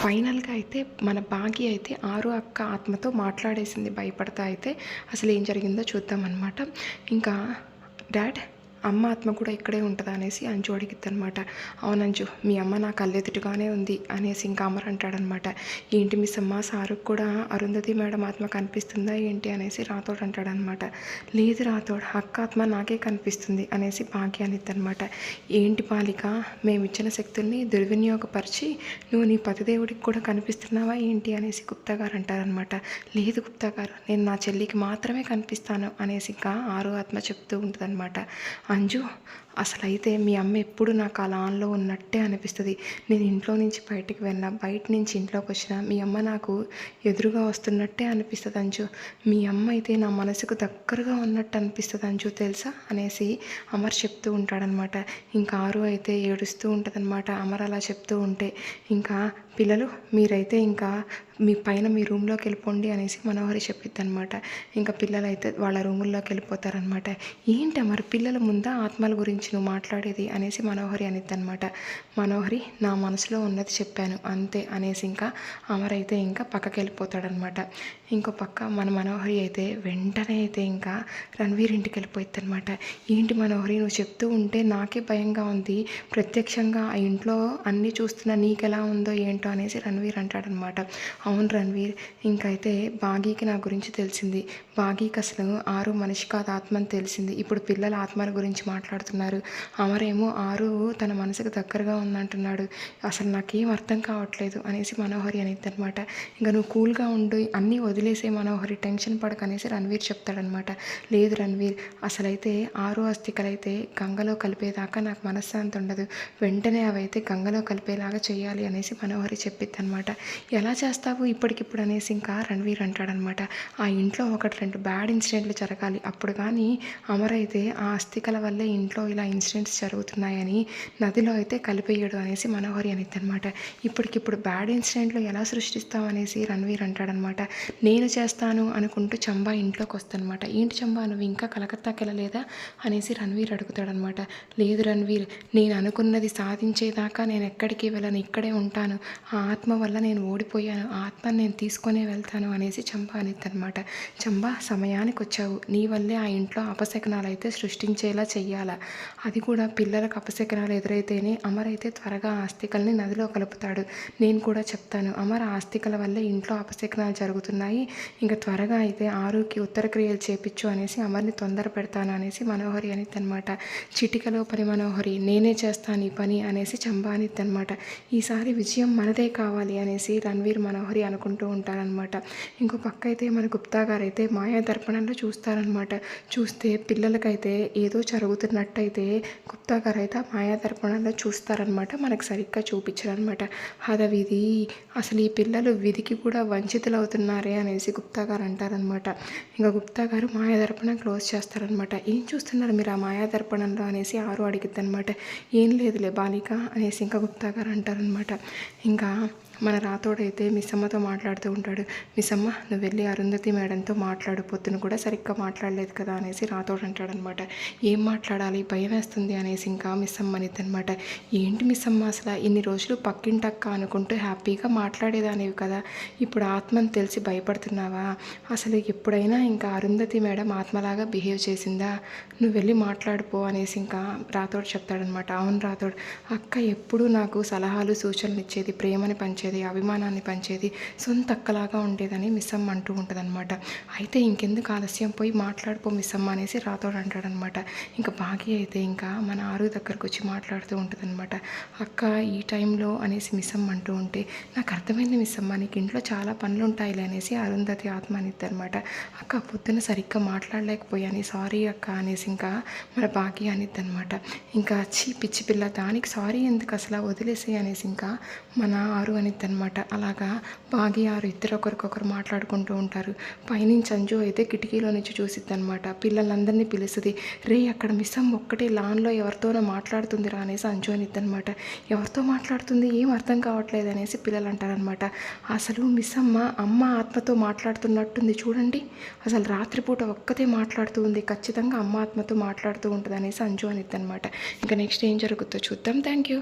ఫైనల్గా అయితే మన భాగ్య అయితే ఆరు అక్క ఆత్మతో మాట్లాడేసింది భయపడతా అయితే అసలు ఏం జరిగిందో చూద్దాం అనమాట ఇంకా డాడ్ అమ్మ ఆత్మ కూడా ఇక్కడే ఉంటుందా అనేసి అంజు అడిగిద్ది అనమాట అవునంజు మీ అమ్మ నా కళ్ళెదుటిగానే ఉంది అనేసి ఇంకా అమర్ అంటాడనమాట ఏంటి మిస్ అమ్మ సారుకు కూడా అరుంధతి మేడం ఆత్మ కనిపిస్తుందా ఏంటి అనేసి రాతోడు అంటాడనమాట లేదు రాతోడు అక్క ఆత్మ నాకే కనిపిస్తుంది అనేసి భాగ్య అనిద్దనమాట ఏంటి బాలిక మేమిచ్చిన శక్తుల్ని దుర్వినియోగపరిచి నువ్వు నీ పతిదేవుడికి కూడా కనిపిస్తున్నావా ఏంటి అనేసి గుప్తా గారు అంటారనమాట లేదు గుప్తా గారు నేను నా చెల్లికి మాత్రమే కనిపిస్తాను అనేసి ఇంకా ఆరో ఆత్మ చెప్తూ ఉంటుందన్నమాట. అంజు అసలు అయితే మీ అమ్మ ఎప్పుడు నాకు అలా ఆన్లో ఉన్నట్టే అనిపిస్తుంది. నేను ఇంట్లో నుంచి బయటికి వెళ్ళినా బయట నుంచి ఇంట్లోకి వచ్చినా మీ అమ్మ నాకు ఎదురుగా వస్తున్నట్టే అనిపిస్తుంది అంచు మీ అమ్మ అయితే నా మనసుకు దగ్గరగా ఉన్నట్టు అనిపిస్తుంది అంచు తెలుసా? అనేసి అమర్ చెప్తూ ఉంటాడనమాట ఇంకా ఆరు అయితే ఏడుస్తూ ఉంటుందన్నమాట. అమర్ అలా చెప్తూ ఉంటే ఇంకా పిల్లలు మీరైతే ఇంకా మీ పైన మీ రూమ్లోకి వెళ్ళిపోండి అనేసి మనోహరి చెప్పిద్ది అనమాట ఇంకా పిల్లలు అయితే వాళ్ళ రూముల్లోకి వెళ్ళిపోతారనమాట ఏంటి అమర్ పిల్లల ముందా ఆత్మల గురించి? నువ్వు మాట్లాడేది అనేసి మనోహరి అనిద్ది అనమాట మనోహరి నా మనసులో ఉన్నది చెప్పాను అంతే అనేసి ఇంకా అమర్ అయితే ఇంకా పక్కకి వెళ్ళిపోతాడనమాట ఇంకో పక్క మన మనోహరి అయితే వెంటనే అయితే ఇంకా రణవీర్ ఇంటికి వెళ్ళిపోయింది అనమాట ఏంటి మనోహరి నువ్వు చెప్తూ ఉంటే నాకే భయంగా ఉంది. ప్రత్యక్షంగా ఆ ఇంట్లో అన్నీ నీకు నీకెలా ఉందో ఏంటో అనేసి రణవీర్ అంటాడనమాట అవును రణవీర్ ఇంకైతే బాగీకి నా గురించి తెలిసింది. బాగీకి అసలు ఆరు మనిషి కాదు ఆత్మ అని తెలిసింది. ఇప్పుడు పిల్లల ఆత్మల గురించి మాట్లాడుతున్నారు. అమరేమో ఆరు తన మనసుకు దగ్గరగా ఉందంటున్నాడు. అసలు నాకేం అర్థం కావట్లేదు అనేసి మనోహరి అనేది అనమాట ఇంకా నువ్వు కూల్గా ఉండు అన్నీ వదిలేసే మనోహరి. టెన్షన్ పడక అనేసి రణవీర్ చెప్తాడనమాట లేదు రణవీర్ అసలైతే ఆరు అస్థికలైతే గంగలో కలిపేదాకా నాకు మనశ్శాంతి ఉండదు. వెంటనే అవైతే గంగలో కలిపేలాగా చేయాలి అనేసి మనోహరి చెప్పిద్ది అనమాట ఎలా చేస్తావు ఇప్పటికిప్పుడు అనేసి ఇంకా రణవీర్ అంటాడనమాట ఆ ఇంట్లో ఒకటి ఇన్సిడెంట్ బ్యాడ్ ఇన్సిడెంట్లు జరగాలి. అప్పుడు కానీ అమరైతే ఆ అస్థికల వల్లే ఇంట్లో ఇలా ఇన్సిడెంట్స్ జరుగుతున్నాయని నదిలో అయితే కలిపేయడు అనేసి మనోహరి అనేది అనమాట ఇప్పటికిప్పుడు బ్యాడ్ ఇన్సిడెంట్లు ఎలా సృష్టిస్తాం అనేసి రణవీర్ అంటాడనమాట నేను చేస్తాను అనుకుంటూ చంబా ఇంట్లోకి వస్తానమాట ఏంటి చంబా? నువ్వు ఇంకా కలకత్తాకి వెళ్ళలేదా అనేసి రణవీర్ అడుగుతాడనమాట లేదు రణవీర్ నేను అనుకున్నది సాధించేదాకా నేను ఎక్కడికి వెళ్ళను ఇక్కడే ఉంటాను. ఆ ఆత్మ వల్ల నేను ఓడిపోయాను ఆ ఆత్మని నేను తీసుకొనే వెళ్తాను అనేసి చంబా అనిద్దనమాట చంబా సమయానికి వచ్చావు నీ వల్లే ఆ ఇంట్లో అపశకనాలు అయితే సృష్టించేలా చెయ్యాలా. అది కూడా పిల్లలకు అపశకనాలు ఎదురైతేనే అమర్ అయితే త్వరగా ఆస్తికల్ని నదిలో కలుపుతాడు. నేను కూడా చెప్తాను. అమర్ ఆస్తికల వల్లే ఇంట్లో అపశకనాలు జరుగుతున్నాయి. ఇంకా త్వరగా అయితే ఆరుకి ఉత్తర క్రియలు చేపించు అనేసి అమర్ని తొందర పెడతాను అనేసి మనోహరి అనిద్దనమాట చిటికలో పని మనోహరి నేనే చేస్తాను ఈ పని అనేసి చంబా అనిద్దనమాట ఈసారి విజయం మనదే కావాలి అనేసి రణవీర్ మనోహరి అనుకుంటూ ఉంటారనమాట ఇంకో పక్క అయితే మన గుప్తా గారు అయితే మాయా దర్పణంలో చూస్తారనమాట చూస్తే పిల్లలకైతే ఏదో జరుగుతున్నట్టయితే గుప్తా గారు అయితే ఆ మాయా దర్పణంలో చూస్తారనమాట మనకు సరిగ్గా చూపించారనమాట హదవిధి అసలు ఈ పిల్లలు విధికి కూడా వంచితులు అవుతున్నారే అనేసి గుప్తా గారు అంటారనమాట ఇంకా గుప్తా గారు మాయా దర్పణం క్లోజ్ చేస్తారనమాట ఏం చూస్తున్నారు మీరు ఆ మాయా దర్పణంలో అనేసి ఆరు అడిగిద్ది అనమాట ఏం లేదులే బాలిక అనేసి ఇంకా గుప్తా గారు అంటారనమాట ఇంకా మన రాతోడైతే మిస్సమ్మతో మాట్లాడుతూ ఉంటాడు మిస్సమ్మ నువ్వు వెళ్ళి అరుంధతి మేడంతో మాట్లాడు పొద్దున కూడా సరిగ్గా మాట్లాడలేదు కదా అనేసి రాతోడు అంటాడనమాట. ఏం మాట్లాడాలి? భయం వేస్తుంది అనేసి ఇంకా మిస్సమ్మ అనిద్దనమాట. ఏంటి మిస్సమ్మ అసలు ఇన్ని రోజులు పక్కింటక్క అనుకుంటూ హ్యాపీగా మాట్లాడేదానివి కదా ఇప్పుడు ఆత్మని తెలిసి భయపడుతున్నావా? అసలు ఎప్పుడైనా ఇంకా అరుంధతి మేడం ఆత్మలాగా బిహేవ్ చేసిందా? నువ్వు వెళ్ళి మాట్లాడుపో అనేసి ఇంకా రాతోడు చెప్తాడనమాట. అవును రాతోడు అక్క ఎప్పుడూ నాకు సలహాలు సూచనలు ఇచ్చేది ప్రేమని పంచేది అభిమానాన్ని పంచేది సొంత అక్కలాగా ఉండేదని మిస్సమ్మ అంటూ ఉంటుందన్నమాట. అయితే ఇంకెందుకు ఆలస్యం? పోయి మాట్లాడిపో మిస్సమ్మ అనేసి రాతోడు అంటాడనమాట ఇంకా బాగి అయితే ఇంకా మన ఆరు దగ్గరకు వచ్చి మాట్లాడుతూ ఉంటుందన్నమాట. అక్క ఈ టైంలో అనేసి మిస్సమ్మ అంటూ ఉంటే నాకు అర్థమైంది మిస్సమ్మ నీకు ఇంట్లో చాలా పనులు ఉంటాయిలే అనేసి అరుంధతి ఆత్మ అనిద్దనమాట అక్క పొద్దున సరిగ్గా మాట్లాడలేకపోయాను సారీ అక్క అనేసి ఇంకా మన బాగి అనిద్దనమాట ఇంకా చీ పిచ్చి పిల్ల దానికి సారీ ఎందుకు అసలు వదిలేసి అనేసి ఇంకా మన ఆరు అనమాట అలాగా బాగి ఆరు ఇద్దరు ఒకరికొకరు మాట్లాడుకుంటూ ఉంటారు. పైనుంచి అంజు అయితే కిటికీలో నుంచి చూసిద్ది అనమాట పిల్లలందరినీ పిలుస్తుంది రే అక్కడ మిస్సమ్ ఒక్కటే లాన్లో ఎవరితోనో మాట్లాడుతుందిరా అనేసి అంజు అనిద్దనమాట. ఎవరితో మాట్లాడుతుంది? ఏం అర్థం కావట్లేదు అనేసి పిల్లలు అంటారనమాట అసలు మిస్సమ్మ అమ్మ ఆత్మతో మాట్లాడుతున్నట్టుంది చూడండి. అసలు రాత్రిపూట ఒక్కతే మాట్లాడుతూ ఉంది. ఖచ్చితంగా అమ్మ ఆత్మతో మాట్లాడుతూ ఉంటుంది అనేసి అంజు అనిద్దనమాట. ఇంకా నెక్స్ట్ ఏం జరుగుతుందో చూద్దాం. Thank you